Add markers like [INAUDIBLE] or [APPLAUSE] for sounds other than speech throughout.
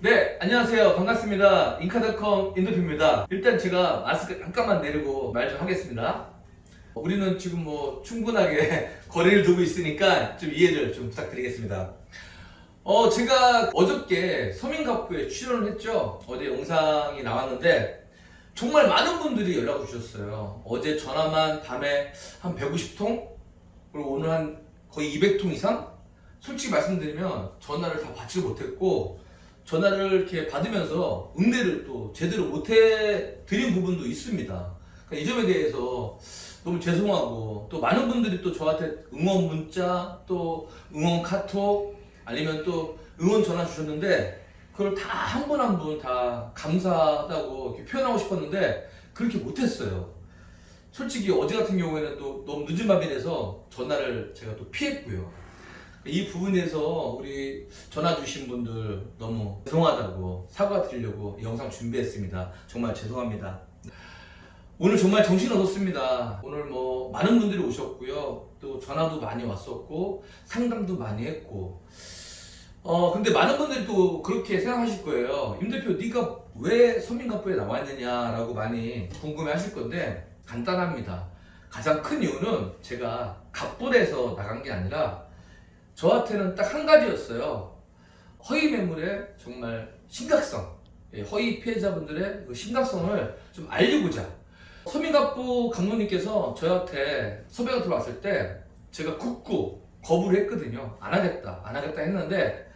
네, 안녕하세요. 반갑습니다. 인카닷컴 인도표입니다. 일단 제가 마스크 잠깐만 내리고 말 좀 하겠습니다. 우리는 지금 뭐 충분하게 [LAUGHS] 거리를 두고 있으니까 좀 이해를 좀 부탁드리겠습니다. 어, 제가 어저께 서민갑부에 출연을 했죠. 어제 영상이 나왔는데 정말 많은 분들이 연락을 주셨어요. 어제 전화만 밤에 한 150통? 그리고 오늘 한 거의 200통 이상? 솔직히 말씀드리면 전화를 다 받지 못했고 전화를 이렇게 받으면서 응대를 또 제대로 못해 드린 부분도 있습니다. 그러니까 이 점에 대해서 너무 죄송하고 또 많은 분들이 또 저한테 응원 문자 또 응원 카톡 아니면 또 응원 전화 주셨는데 그걸 다한분한분다 감사하다고 표현하고 싶었는데 그렇게 못했어요. 솔직히 어제 같은 경우에는 또 너무 늦은 밤이 돼서 전화를 제가 또 피했고요. 이 부분에서 우리 전화 주신 분들 너무 죄송하다고 사과드리려고 이 영상 준비했습니다. 정말 죄송합니다. 오늘 정말 정신 없었습니다. 오늘 뭐 많은 분들이 오셨고요. 또 전화도 많이 왔었고 상담도 많이 했고 어 근데 많은 분들이 또 그렇게 생각하실 거예요. 임 대표 네가 왜 서민갑부에 나와 있느냐라고 많이 궁금해하실 건데 간단합니다. 가장 큰 이유는 제가 갑불에서 나간 게 아니라 저한테는 딱 한 가지였어요. 허위 매물의 정말 심각성, 예, 허위 피해자분들의 그 심각성을 좀 알리고자 서민갑부 감독님께서 저한테 섭외가 들어왔을 때 제가 굳고 거부를 했거든요. 안 하겠다, 안 하겠다 했는데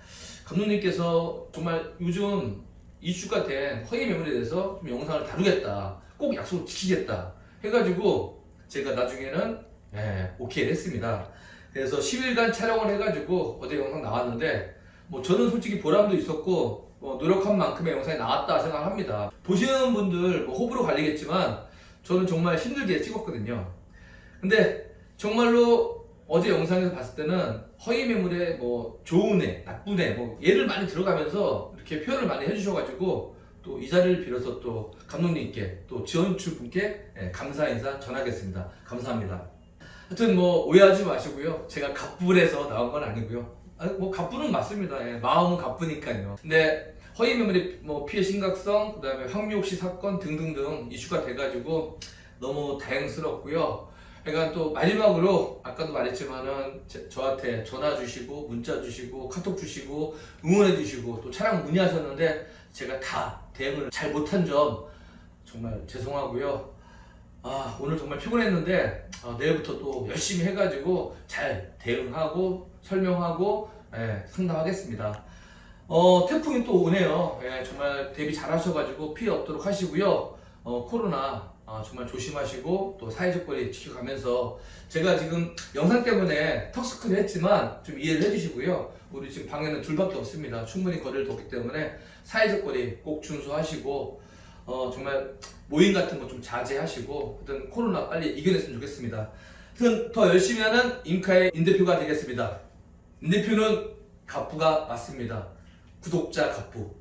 감독님께서 정말 요즘 이슈가 된 허위 매물에 대해서 좀 영상을 다루겠다, 꼭 약속을 지키겠다 해가지고 제가 나중에는 예, 오케이를 했습니다. 그래서 10일간 촬영을 해가지고 어제 영상 나왔는데 뭐 저는 솔직히 보람도 있었고 뭐 노력한 만큼의 영상이 나왔다 생각합니다. 보시는 분들 뭐 호불호 갈리겠지만 저는 정말 힘들게 찍었거든요. 근데 정말로 어제 영상에서 봤을 때는 허위 매물에 뭐 좋은 애, 나쁜 애, 뭐 예를 많이 들어가면서 이렇게 표현을 많이 해주셔가지고 또 이 자리를 빌어서 또 감독님께 또 지원출 분께 예, 감사 인사 전하겠습니다. 감사합니다. 하여튼 뭐 오해하지 마시고요. 제가 갑불에서 나온 건 아니고요. 아니, 뭐 갑불은 맞습니다. 예, 마음은 갑부니까요. 근데 허위 매물의 뭐 피해 심각성, 그다음에 황미옥 씨 사건 등등등 이슈가 돼가지고 너무 다행스럽고요. 그러니까 또 마지막으로 아까도 말했지만은 제- 저한테 전화 주시고 문자 주시고 카톡 주시고 응원해 주시고 또 차량 문의하셨는데 제가 다 대응을 잘 못한 점 정말 죄송하고요. 아 오늘 정말 피곤했는데 어, 내일부터 또 열심히 해가지고 잘 대응하고 설명하고 예, 상담하겠습니다. 어 태풍이 또 오네요. 예, 정말 대비 잘 하셔가지고 피해 없도록 하시고요. 어, 코로나 어, 정말 조심하시고 또 사회적 거리 지켜가면서 제가 지금 영상 때문에 턱스크를 했지만 좀 이해를 해주시고요. 우리 지금 방에는 둘밖에 없습니다. 충분히 거리를 뒀기 때문에 사회적 거리 꼭 준수하시고 어, 정말 모임 같은 거 좀 자제하시고 하여튼 코로나 빨리 이겨냈으면 좋겠습니다. 하여튼 더 열심히 하는 임카의 임 대표가 되겠습니다. 임 대표는 갑부가 맞습니다. 구독자 갑부